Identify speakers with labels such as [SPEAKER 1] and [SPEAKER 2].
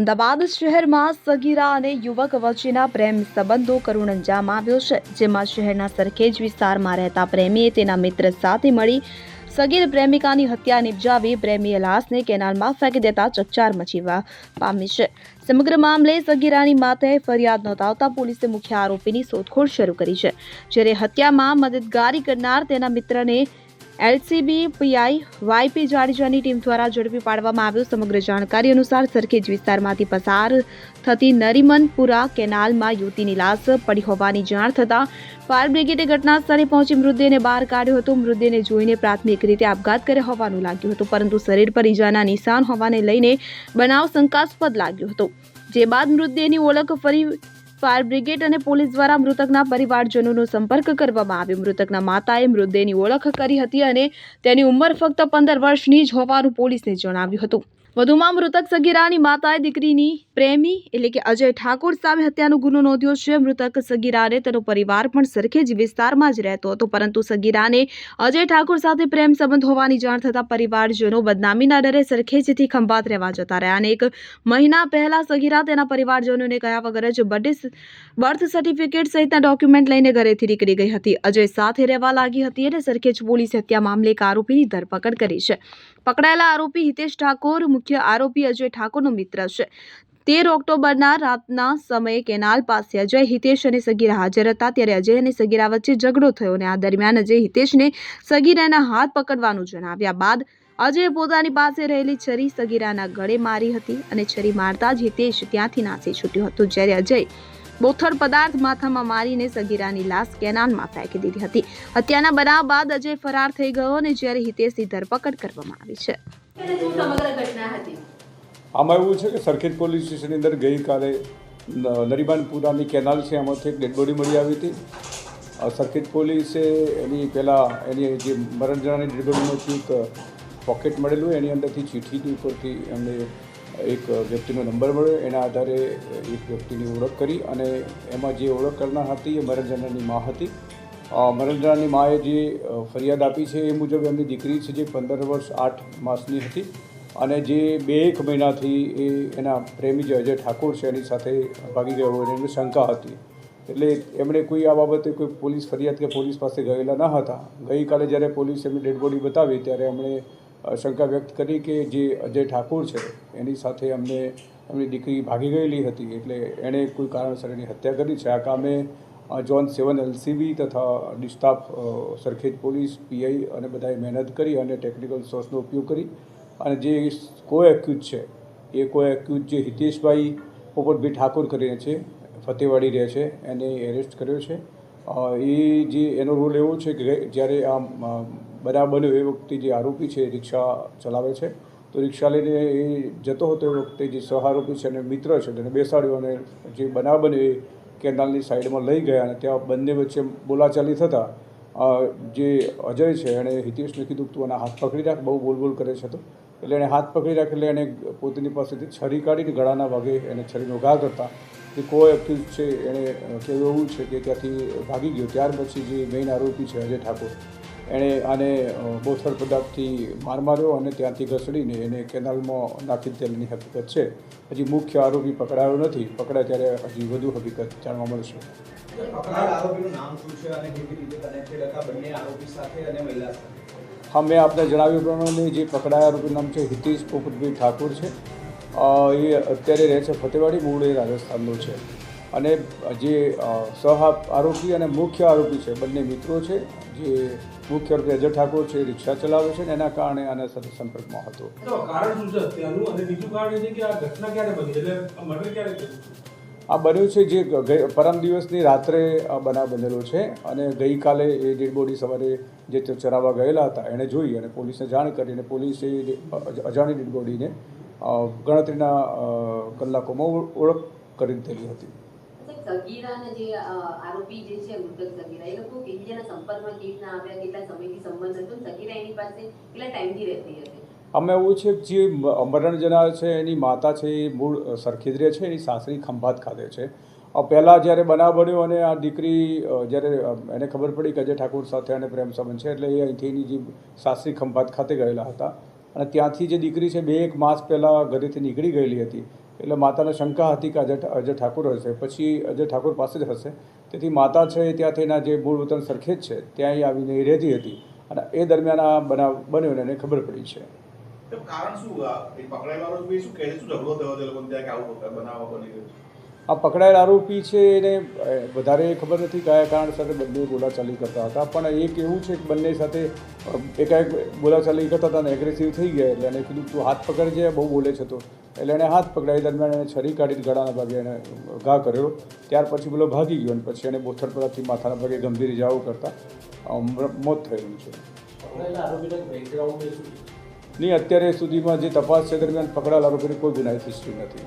[SPEAKER 1] અમદાવાદ શહેરમાં સગીરા અને યુવક વચ્ચેના પ્રેમ સંબંધો કરુણ અંજામ આવ્યો છે, જેમાં શહેરના સરખેજ વિસ્તારમાં રહેતા પ્રેમીએ તેના મિત્ર સાથે મળી સગીર પ્રેમિકાની હત્યા નિપજાવી પ્રેમીએ લાશને કેનાલમાં ફેંકી દેતા ચકચાર મચીવા પામી છે. સમગ્ર મામલે સગીરાની માતાએ ફરિયાદ નોંધાવતા પોલીસે મુખ્ય આરોપીની શોધખોળ શરૂ કરી છે, જ્યારે હત્યામાં મદદગારી કરનાર તેના મિત્રને એલસીબી, પીઆઈ, વાયપી જાડેજાની ટીમ દ્વારા ઝડપી પાડવામાં આવ્યો. સમગ્ર જાણકારી અનુસાર સરખેજ વિસ્તારમાંથી પસાર થતી નરીમનપુરા કેનાલમાં યુવતીની લાશ પડી હોવાની જાણ થતાં ફાયર બ્રિગેડે ઘટના સ્થળે પહોંચી મૃતદેહને બહાર કાઢ્યો હતો. મૃતદેહને જોઈને પ્રાથમિક રીતે આપઘાત કર્યો હોવાનું લાગ્યું હતું, પરંતુ શરીર પર ઈજાના નિશાન હોવાને લઈને બનાવ શંકાસ્પદ લાગ્યો હતો. જે બાદ મૃતદેહની ઓળખ ફરી ફાયર બ્રિગેડ અને પોલીસ દ્વારા મૃતકના પરિવારજનોનો સંપર્ક કરવામાં આવ્યો. મૃતકના માતાએ મૃતદેહની ઓળખ કરી હતી અને તેની ઉંમર ફક્ત પંદર વર્ષની જ હોવાનું પોલીસને જણાવ્યું હતું. વધુમાં મૃતક સગીરાની માતાએ દીકરીની પ્રેમી એટલે કે અજય ઠાકોર સામે હત્યાનો ગુનો નોંધ્યો છે. મૃતક સગીરાને તેનો પરિવાર પણ સરખેજ વિસ્તારમાં જ રહેતો હતો, પરંતુ સગીરાને અજય ઠાકોર સાથે પ્રેમ સંબંધ હોવાની જાણ થતાં પરિવારજનો બદનામીના ડરે સરખેજથી ખંભાત રહેવા જતા રહ્યા અને એક મહિના પહેલા સગીરા તેના પરિવારજનોને કહ્યા વગર જ બર્થડે બર્થ સર્ટિફિકેટ સહિતના ડોક્યુમેન્ટ લઈને ઘરેથી નીકળી ગઈ હતી. અજય સાથે રહેવા લાગી હતી અને સરખેજ પોલીસે હત્યા મામલે એક આરોપીની ધરપકડ કરી છે. પકડાયેલા આરોપી હિતેશ ઠાકોર મુખ્ય આરોપી અજય ઠાકોરનો મિત્ર છે. તેર ઓક્ટોબરના રાતના સમયે કેનાલ પાસે અજય, હિતેશ અને સગીરા હાજર હતા. ત્યારે અજય અને સગીરા વચ્ચે ઝઘડો થયો અને આ દરમિયાન અજય, હિતેશને સગીરાના હાથ પકડવાનું જણાવ્યા બાદ અજયે પોતાની પાસે રહેલી છરી સગીરાના ગળે મારી હતી અને છરી મારતા જ હિતેશ ત્યાંથી નાસી છૂટ્યો હતો, જ્યારે અજય બોથડ પદાર્થ માથામાં મારીને સગીરાની લાશ કેનાલમાં ફેંકી દીધી હતી. હત્યાના બનાવ બાદ અજય ફરાર થઈ ગયો અને જ્યારે હિતેશની ધરપકડ કરવામાં આવી છે.
[SPEAKER 2] આમાં એવું છે કે સરખેજ પોલીસ સ્ટેશનની અંદર ગઈકાલે નરીમાનપુરાની કેનાલ છે એમાંથી એક ડેડ બોડી મળી આવી હતી. સરખેજ પોલીસે એની પહેલાં એની જે મરણ જણાની ડેડ બોડીમાંથી એક પોકેટ મળેલું એની અંદરથી ચીઠીની ઉપરથી એમને એક વ્યક્તિનો નંબર મળ્યો, એના આધારે એક વ્યક્તિની ઓળખ કરી અને એમાં જે ઓળખ કરનાર હતી એ મરણ જણાની મા હતી. અ, માએ જે ફરિયાદ આપી છે એ મુજબ એમની દીકરી છે જે પંદર વર્ષ આઠ માસની હતી અને જે બે એક મહિનાથી એ એના પ્રેમી જે અજય ઠાકોર છે એની સાથે ભાગી ગયો હોય એની શંકા હતી. એટલે એમણે કોઈ આ બાબતે કોઈ પોલીસ ફરિયાદ કે પોલીસ પાસે ગયેલા ન હતા. ગઈકાલે જ્યારે પોલીસ એમની ડેડ બોડી બતાવી ત્યારે એમણે શંકા વ્યક્ત કરી કે જે અજય ઠાકોર છે એની સાથે અમને એમની દીકરી ભાગી ગયેલી હતી એટલે એણે કોઈ કારણસર એની હત્યા કરી છે. આ કામે જોન સેવન એલસીબી તથા D staff Sarkhej police PI અને બધાએ મહેનત કરી અને ટેકનિકલ સોર્સનો ઉપયોગ કરી. અને જે કો એક્યુઝ છે, એ કો એક્યુઝ જે હિતેશભાઈ પોપટભાઈ ઠાકોર કરીને છે, ફતેવાડી રહે છે, એને એરેસ્ટ કર્યો છે. એ જે એનો રોલ એવો છે કે જ્યારે આ બનાવ બન્યો એ વખતે જે આરોપી છે, રિક્ષા ચલાવે છે, તો રિક્ષા લઈને એ જતો હતો એ વખતે જે સહારોપી છે અને મિત્ર છે, તેને બેસાડ્યો અને જે બનાવ બન્યો એ કેનાલની સાઈડમાં લઈ ગયા અને ત્યાં બંને વચ્ચે બોલાચાલી થતાં જે અજય છે એણે હિતેશને કીધું તું એના હાથ પકડી રાખ, બહુ બોલ બોલ કરે છે તો. એટલે એણે હાથ પકડી રાખ એટલે એણે પોતાની પાસેથી છરી કાઢીને ગળાના ભાગે એને છરીનો ઘા કરતા. કે કોઈ એક્યુઝ છે, એણે કહેવું એવું છે કે ત્યાંથી ભાગી ગયો. ત્યાર પછી જે મેઇન આરોપી છે અજય ઠાકોર. એણે આને બહુ સરળ પદાર્થથી માર માર્યો અને ત્યાંથી ઘસડીને એને કેનાલમાં નાખી તેલની હકીકત છે. હજી મુખ્ય આરોપી પકડાયો નથી. પકડાય ત્યારે હજી વધુ હકીકત જાણવા મળશે.
[SPEAKER 3] આરોપી
[SPEAKER 2] હા મેં આપને જણાવ્યું પ્રમાણે જે પકડાયા આરોપીનું નામ છે હિતેશ પોપટભાઈ ઠાકુર છે. એ અત્યારે રહે છે ફતેવાડી મૂળ એ રાજસ્થાનનો છે. અને જે સહ આરોપી અને મુખ્ય આરોપી છે બંને મિત્રો છે જે મુખ્ય આરોપી અજય ઠાકોર છે રિક્ષા ચલાવે છે ને એના કારણે આના સાથે સંપર્કમાં હતો.
[SPEAKER 4] આ
[SPEAKER 2] બન્યું છે જે પરમ દિવસની રાત્રે બનાવ બનેલો છે અને ગઈકાલે એ ડેડ બોડી સવારે જે ચરાવવા ગયેલા હતા એણે જોઈ અને પોલીસને જાણ કરી અને પોલીસે અજાણી ડેડ બોડીને ગણતરીના કલાકોમાં ઓળખ કરી દીધેલી હતી.
[SPEAKER 5] સાહેબ, સગીરા અને જે આરોપી જે છે મૃતક સગીરા એ લોકો એકબીજાના સંપર્કમાં કેવી આવ્યા કેટલા સમયથી સંબંધ હતો સગીરા એની પાસે કેટલા ટાઈમથી રહેતી હતી?
[SPEAKER 2] અમે એવું છે કે જે મરણ છે એની માતા છે એ મૂળ સરખેજ છે એની સાસરી ખંભાત ખાતે છે. પહેલાં જ્યારે બનાવ બન્યો અને આ દીકરી જ્યારે એને ખબર પડી કે અજય ઠાકોર સાથે એને પ્રેમ સંબંધ છે એટલે એ અહીંથી એની જે સાસરી ખંભાત ખાતે ગયેલા હતા. અને ત્યાંથી જે દીકરી છે બે એક માસ પહેલાં ઘરેથી નીકળી ગયેલી હતી. એટલે માતાને શંકા હતી કે અજય અજય ઠાકુર હશે. પછી અજય ઠાકુર પાસે જ હશે. તેથી માતા છે એ ત્યાંથી એના જે મૂળ વતન સરખેજ છે ત્યાં એ આવીને એ રહેતી હતી. અને એ દરમિયાન આ બનાવ બન્યો એને ખબર પડી છે.
[SPEAKER 6] કારણ શું એ પકડાયેલા શું કહે શું ઝઘડો થયો તે લોકો ત્યાં કે આવું બનાવ બની ગયો
[SPEAKER 2] આ પકડાયેલ આરોપી છે એને વધારે ખબર નથી કયા સાથે બંને બોલાચાલી કરતા હતા. પણ એક એવું છે કે બંને સાથે એકાએક બોલાચાલી કરતા હતા અને એગ્રેસિવ થઈ ગયા એટલે એને કીધું તું હાથ પકડજે બહુ બોલે છે તો. એટલે એણે હાથ પકડાઈ દરમિયાન એને છરી કાઢીને ગળાના ભાગે એણે ઘા કર્યો. ત્યાર પછી પેલો ભાગી ગયો અને પછી એને બોથડ પરથી માથાના ભાગે ગંભીર ઇજાઓ કરતા મોત થયેલું છે. નહીં અત્યારે સુધીમાં જે તપાસ છે દરમિયાન પકડાયેલ આરોપીની કોઈ ગુનાહિત હિસ્ટ્રી નથી.